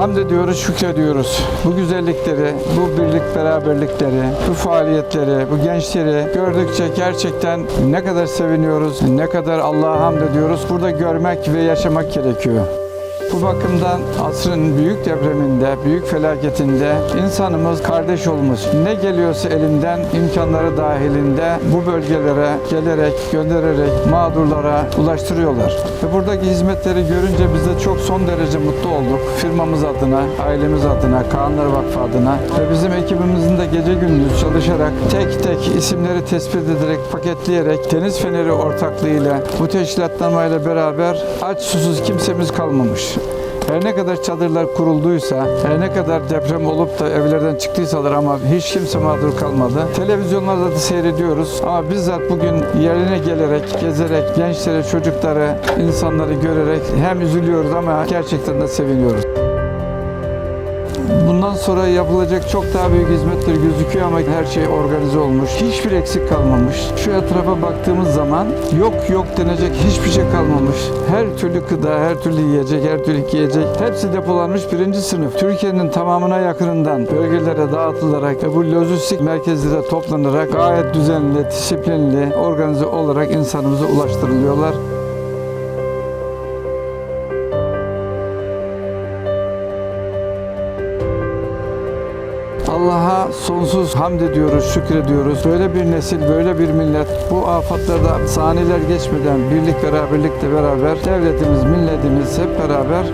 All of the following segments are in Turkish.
Hamd ediyoruz, şükrediyoruz. Bu güzellikleri, bu birlik beraberlikleri, bu faaliyetleri, bu gençleri gördükçe gerçekten ne kadar seviniyoruz, ne kadar Allah'a hamd ediyoruz. Burada görmek ve yaşamak gerekiyor. Bu bakımdan asrın büyük depreminde, büyük felaketinde insanımız kardeş olmuş. Ne geliyorsa elinden imkanları dahilinde bu bölgelere gelerek, göndererek mağdurlara ulaştırıyorlar. Ve buradaki hizmetleri görünce biz de çok son derece mutlu olduk. Firmamız adına, ailemiz adına, Kaanlar Vakfı adına ve bizim ekibimizin de gece gündüz çalışarak tek tek isimleri tespit ederek, paketleyerek Deniz Feneri ortaklığıyla bu teşkilatlanmayla beraber aç susuz kimsemiz kalmamış. Her ne kadar çadırlar kurulduysa, her ne kadar deprem olup da evlerden çıktıysalar ama hiç kimse mağdur kalmadı. Televizyonlarda da seyrediyoruz ama bizzat bugün yerine gelerek, gezerek, gençleri, çocukları, insanları görerek hem üzülüyoruz ama gerçekten de seviniyoruz. Sonra yapılacak çok daha büyük hizmetler gözüküyor ama her şey organize olmuş. Hiçbir eksik kalmamış. Şu etrafa baktığımız zaman yok yok denecek hiçbir şey kalmamış. Her türlü gıda, her türlü yiyecek, her türlü giyecek hepsi depolanmış birinci sınıf. Türkiye'nin tamamına yakınından bölgelere dağıtılarak ve bu lojistik merkezlere toplanarak gayet düzenli, disiplinli, organize olarak insanımıza ulaştırılıyorlar. Allah'a sonsuz hamd ediyoruz, şükrediyoruz. Böyle bir nesil, böyle bir millet bu afatlarda saniyeler geçmeden birlik beraberlikle beraber devletimiz, milletimiz hep beraber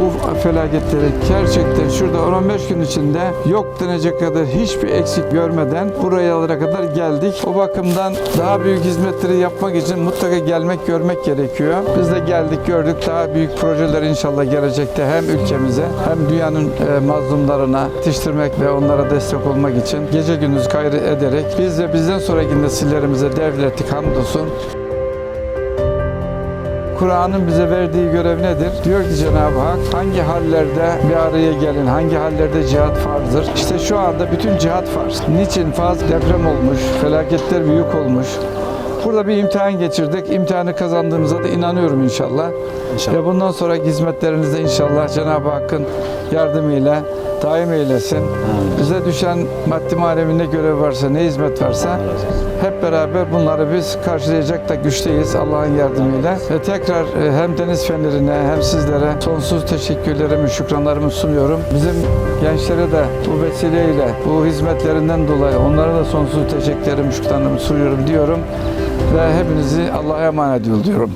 bu felaketleri gerçekten şurada 10-15 gün içinde yok denecek kadar hiçbir eksik görmeden buraya kadar geldik. O bakımdan daha büyük hizmetleri yapmak için mutlaka gelmek, görmek gerekiyor. Biz de geldik, gördük. Daha büyük projeler inşallah gelecekte hem ülkemize hem dünyanın e, mazlumlarına yetiştirmek ve onlara destek olmak için gece gündüz gayret ederek biz de bizden sonraki nesillerimize devlettik hamdolsun. Kur'an'ın bize verdiği görev nedir? Diyor ki Cenab-ı Hak hangi hallerde bir araya gelin, hangi hallerde cihat farzdır? İşte şu anda bütün cihat farz. Niçin farz? Deprem olmuş, felaketler büyük olmuş. Burada bir imtihan geçirdik. İmtihanı kazandığımıza da inanıyorum inşallah. İnşallah. Ve bundan sonra hizmetlerinizde inşallah Cenab-ı Hakk'ın yardımıyla daim eylesin. Bize düşen maddi manevi ne görev varsa, ne hizmet varsa hep beraber bunları biz karşılayacak da güçteyiz Allah'ın yardımıyla. Ve tekrar e, hem Deniz Feneri'ne hem sizlere sonsuz teşekkürlerimi, şükranlarımı sunuyorum. Bizim gençlere de bu vesileyle, bu hizmetlerinden dolayı onlara da sonsuz teşekkürlerimi, şükranlarımı sunuyorum diyorum. Ve hepinizi Allah'a emanet ediyorum.